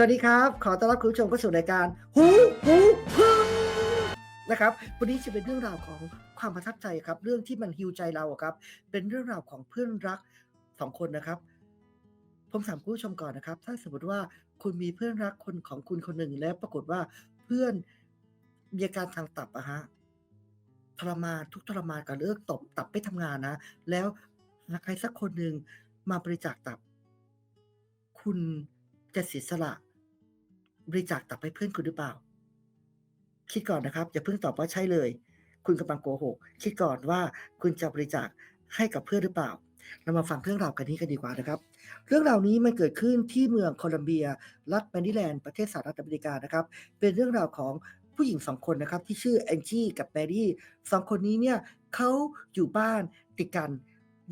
สวัสดีครับ ขอต้อนรับคุณผู้ชมเข้าสู่รายการ หูหูพึ่งนะครับ วันนี้จะเป็นเรื่องราวของความประทับใจครับ เรื่องที่มันฮิวใจเราครับ เป็นเรื่องราวของเพื่อนรักสองคนนะครับ ผมถามคุณผู้ชมก่อนนะครับ ถ้าสมมติว่าคุณมีเพื่อนรักคนของคุณคนหนึ่งแล้วปรากฏว่าเพื่อนมีอาการทางตับอะฮะทรมานทุกทรมานกับเรื่องตบตับไม่ทำงานนะ แล้วใครสักคนหนึ่งมาบริจาคตับ คุณจะเสียสละ บริจาคตับให้เพื่อนคุณหรือเปล่า คิดก่อนนะครับ อย่าเพิ่งตอบว่าใช่เลย คุณกำลังโกหก คิดก่อนว่าคุณจะบริจาคให้กับเพื่อนหรือเปล่า เรามาฟังเรื่องราวกันนี้กันดีกว่านะครับ เรื่องราวนี้มันเกิดขึ้นที่เมืองโคลัมเบีย รัฐแมริแลนด์ประเทศสหรัฐอเมริกานะครับ เป็นเรื่องราวของผู้หญิงสองคนนะครับที่ชื่อแองจี้กับแมรี่สองคนนี้เนี่ยเขาอยู่บ้านติดกัน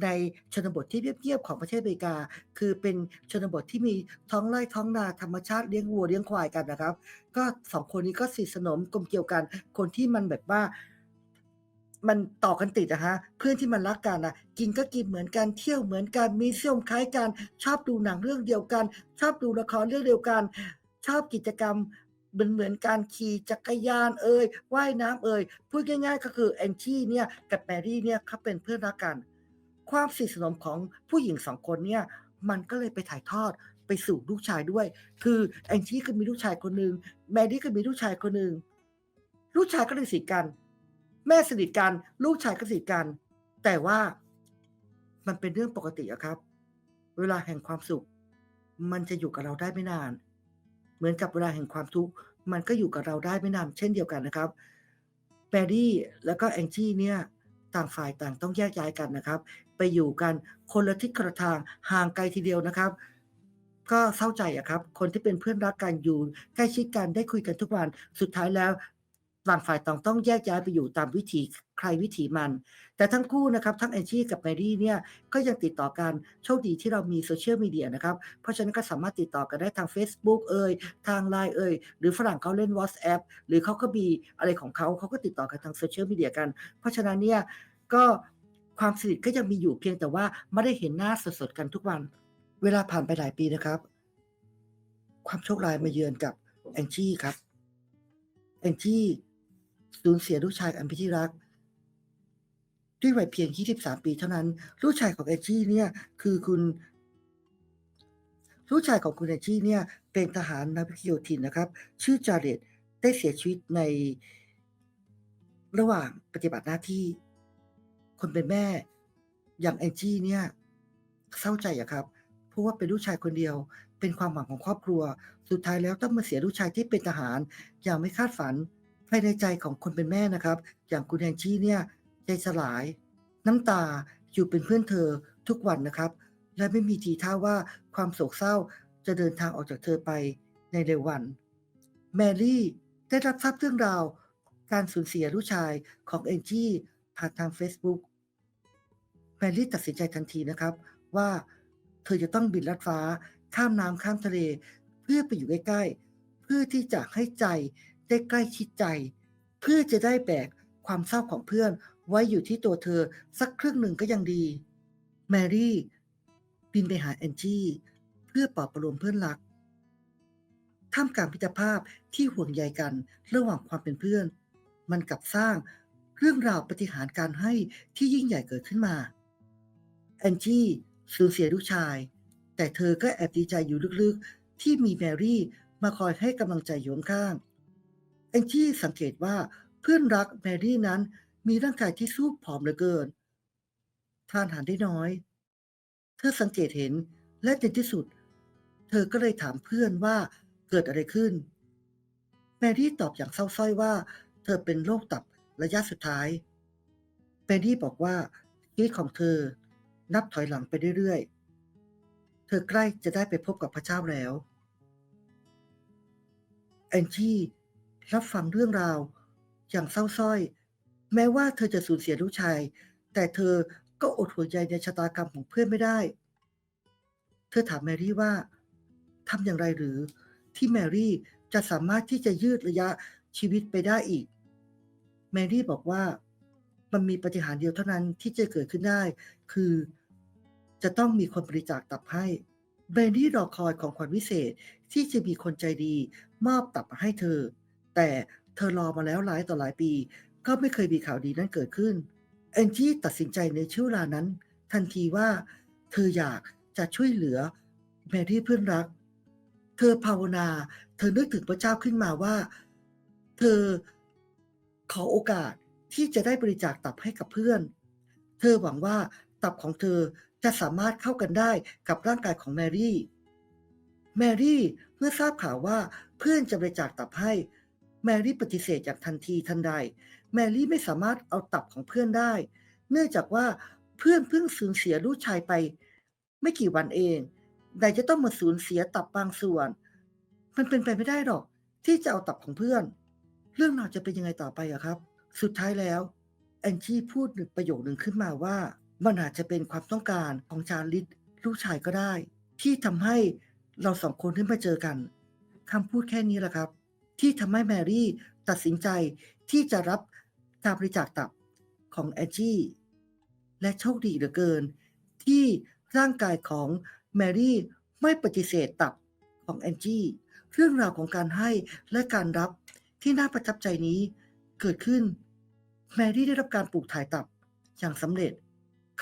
ในชนบทที่เงียบๆของประเทศอเมริกา คือเป็นชนบทที่มีท้องไร่ท้องนาธรรมชาติเลี้ยงวัวเลี้ยงควายกันนะครับ ก็สองคนนี้ก็สนิทสนมกลมเกลียวกัน คนที่มันแบบว่ามันต่อกันติดอะฮะเพื่อนที่มันรักกันอะกินก็กินเหมือนกันเที่ยวเหมือนกันมีเสี่ยมคล้ายกันชอบดูหนังเรื่องเดียวกัน ชอบดูละครเรื่องเดียวกัน ชอบกิจกรรมเหมือนเหมือนการขี่จักรยานเอ่ยว่ายน้ำเอ่ยพูดง่าย ๆ ก็คือแอนจี้เนี่ยกับแมรี่เนี่ยเขาเป็นเพื่อนรักกัน ความสนิทสนมของผู้หญิงสองคนเนี่ยมันก็เลยไปถ่ายทอดไปสู่ลูกชายด้วย คือแองจี้ก็มีลูกชายคนหนึ่งแมรี่ก็มีลูกชายคนหนึ่งลูกชายก็เลยสนิทกัน แม่สนิทกัน ลูกชายก็สนิทกัน แต่ว่ามันเป็นเรื่องปกติอะครับ เวลาแห่งความสุข มันจะอยู่กับเราได้ไม่นาน เหมือนกับเวลาแห่งความทุกข์มันก็อยู่กับเราได้ไม่นานเช่นเดียวกันนะครับแมรี่แล้วก็แองจี้เนี่ยต่างฝ่ายต่างต้องแยกย้ายกันนะครับ ไปอยู่กันคนละทิศคนละทางห่างไกลทีเดียวนะครับ ก็เศร้าใจอะครับ คนที่เป็นเพื่อนรักกันอยู่ใกล้ชิดกันได้คุยกันทุกวันสุดท้ายแล้วต่างฝ่ายต่างต้องแยกย้ายไปอยู่ตามวิถีใครวิถีมัน แต่ทั้งคู่นะครับ ทั้งแอนชี่กับแมรี่เนี่ยก็ยังติดต่อกันโชคดีที่เรามีโซเชียลมีเดียนะครับ เพราะฉะนั้นก็สามารถติดต่อกันได้ทาง Facebook เอ่ยทาง Line เอ่ยหรือฝรั่งเขาเล่น WhatsApp หรือเขาก็มีอะไรของเขาเขาก็ติดต่อกันทางโซเชียลมีเดียกัน เพราะฉะนั้นเนี่ยก็ ความสนิทก็ยังมีอยู่เพียงแต่ว่าไม่ได้เห็นหน้าสดๆกันทุกวัน เวลาผ่านไปหลายปีนะครับ ความโชคร้ายมาเยือนกับแองจี้ครับแองจี้สูญเสียลูกชายอันเป็นที่รัก ด้วยวัยเพียง 23 ปีเท่านั้น ลูกชายของแองจี้เนี่ยคือคุณ ลูกชายของคุณแองจี้เนี่ย เป็นทหารนาวิกโยธินนะครับ ชื่อจาเรตได้เสียชีวิตในระหว่างปฏิบัติหน้าที่ คนเป็นแม่ อย่างแองจี้เนี่ย เศร้าใจอะครับเพราะว่าเป็นลูกชายคนเดียว เป็นความหวังของครอบครัว สุดท้ายแล้วต้องมาเสียลูกชายที่เป็นทหาร อย่างไม่คาดฝันภายในใจของคนเป็นแม่นะครับ อย่างคุณแองจี้เนี่ย ใจสลาย น้ำตาอยู่เป็นเพื่อนเธอทุกวันนะครับ และไม่มีทีท่าว่าความโศกเศร้าจะเดินทางออกจากเธอไปในเร็ววัน แมรี่ได้รับทราบเรื่องราว การสูญเสียลูกชายของแองจี้ ผ่านทาง Facebook แมรี่ตัดสินใจทันทีนะครับ ว่าเธอจะต้องบินลัดฟ้า ข้ามน้ำข้ามทะเล เพื่อไปอยู่ใกล้ๆ เพื่อที่จะให้ใจได้ใกล้ชิดใจ เพื่อจะได้แบกความเศร้าของเพื่อน ไว้อยู่ที่ตัวเธอสักครึ่งหนึ่งก็ยังดี แมรี่บินไปหาแอนจี้เพื่อปลอบประโลมเพื่อนรักท่ามกลางพิตรภาพที่ห่วงใยกันระหว่างความเป็นเพื่อน มันกลับสร้าง เรื่องราวปฏิหารการให้ที่ยิ่งใหญ่เกิดขึ้นมา แอนจี้สูญเสียลูกชาย แต่เธอก็แอบดีใจอยู่ลึกๆ ที่มีแมรี่มาคอยให้กำลังใจอยู่ข้างแองจี้สังเกตว่าเพื่อนรักแมรี่นั้นมีร่างกายที่สู้ผอมเหลือเกิน ทานอาหารได้น้อย เธอสังเกตเห็นและในที่สุด เธอก็เลยถามเพื่อนว่าเกิดอะไรขึ้น แมรี่ตอบอย่างเศร้าส้อยว่า เธอเป็นโรคตับ ระยะสุดท้ายแมรี่บอกว่าชีวิตของเธอนับถอยหลังไปเรื่อยๆ เธอใกล้จะได้ไปพบกับพระเจ้าแล้ว แอนจี้รับฟังเรื่องราวอย่างเศร้าส้อย แม้ว่าเธอจะสูญเสียลูกชาย แต่เธอก็อดหัวใจในชะตากรรมของเพื่อนไม่ได้ เธอถามแมรี่ว่าทำอย่างไรหรือที่แมรี่จะสามารถที่จะยืดระยะชีวิตไปได้อีก แมรี่บอกว่ามันมีปฏิหารเดียวเท่านั้นที่จะเกิดขึ้นได้ คือจะต้องมีคนบริจาคตับให้เบนดี้รอคอยของขวัญวิเศษที่จะมีคนใจดี มอบตับมาให้เธอ แต่เธอรอมาแล้วหลายต่อหลายปี ก็ไม่เคยมีข่าวดีนั้นเกิดขึ้นแอนจี้ตัดสินใจในช่วงเวลานั้น ทันทีว่าเธออยากจะช่วยเหลือแมรี่เพื่อนรัก เธอภาวนา เธอนึกถึงพระเจ้าขึ้นมาว่า เธอ ขอโอกาสที่จะได้บริจาคตับให้กับเพื่อน เธอหวังว่าตับของเธอจะสามารถเข้ากันได้กับร่างกายของแมรี่ แมรี่เมื่อทราบข่าวว่าเพื่อนจะบริจาคตับให้ แมรี่ปฏิเสธอย่างทันทีทันใด แมรี่ไม่สามารถเอาตับของเพื่อนได้ เนื่องจากว่าเพื่อนเพิ่งสูญเสียลูกชายไป ไม่กี่วันเองแต่จะต้องมาสูญเสียตับบางส่วน มันเป็นไปไม่ได้หรอกที่จะเอาตับของเพื่อน เรื่องราวจะเป็นยังไงต่อไปอะครับ สุดท้ายแล้วแอนจี้พูดหนึ่งประโยคหนึ่งขึ้นมาว่า มันอาจจะเป็นความต้องการของชาลิตลูกชายก็ได้ ที่ทำให้เราสองคนได้มาเจอกันคำพูดแค่นี้แหละครับ ที่ทำให้แมรี่ตัดสินใจที่จะรับการบริจาคตับของแอนจี้และโชคดีเหลือเกิน ที่ร่างกายของแมรี่ไม่ปฏิเสธตับของแอนจี้เรื่องราวของการให้และการรับ ที่น่าประทับใจนี้เกิดขึ้น แมรี่ได้รับการปลูกถ่ายตับอย่างสำเร็จ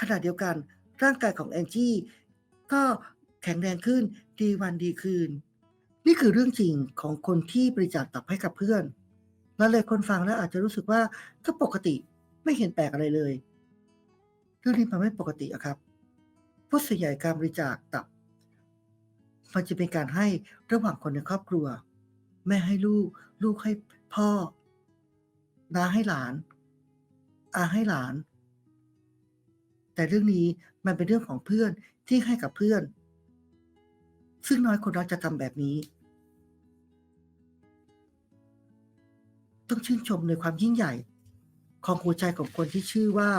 ขณะเดียวกันร่างกายของแอนจี้ก็แข็งแรงขึ้นดีวันดีคืน นี่คือเรื่องจริงของคนที่บริจาคตับให้กับเพื่อนและเลยคนฟังแล้วอาจจะรู้สึกว่าก็ปกติไม่เห็นแปลกอะไรเลย เรื่องนี้มันไม่ปกติอะครับเพราะส่วนใหญ่การบริจาคตับ มันจะเป็นการให้ระหว่างคนในครอบครัว แม่ให้ลูก ลูกให้พ่อน้าให้หลานอาให้หลาน แต่เรื่องนี้มันเป็นเรื่องของเพื่อนที่ให้กับเพื่อน ซึ่งน้อยคนเราจะทำแบบนี้ ต้องชื่นชมในความยิ่งใหญ่ ของหัวใจของคนที่ชื่อว่า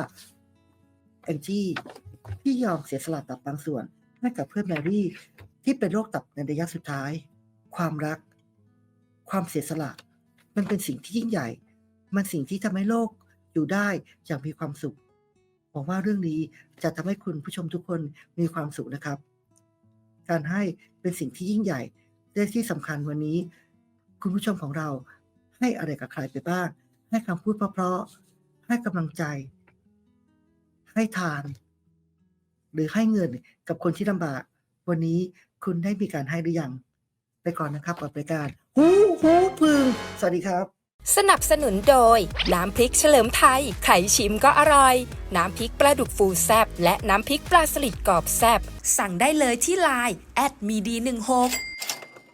แองจี้ที่ยอมเสียสละตับบางส่วนให้กับเพื่อนแมรี่ที่เป็นโรคตับในระยะสุดท้าย ความรัก ความเสียสละ มันเป็นสิ่งที่ยิ่งใหญ่ มันสิ่งที่ทำให้โลกอยู่ได้อย่างมีความสุขหวังว่าเรื่องนี้จะทำให้คุณผู้ชมทุกคนมีความสุขนะครับ การให้เป็นสิ่งที่ยิ่งใหญ่และที่สำคัญวันนี้ คุณผู้ชมของเราให้อะไรกับใครไปบ้าง ให้คำพูดเพราะๆให้กำลังใจ ให้ทาน หรือให้เงินกับคนที่ลำบาก วันนี้คุณได้มีการให้หรือยังไปก่อนนะครับกับรายการ หูหูพึง สวัสดีครับ สนับสนุนโดย น้ำพริกเฉลิมไทย ไข่ชิมก็อร่อย น้ำพริกปลาดุกฟูแซบและน้ำพริกปลาสลิดกรอบแซบสั่งได้เลยที่ไลน์แอดมีดี16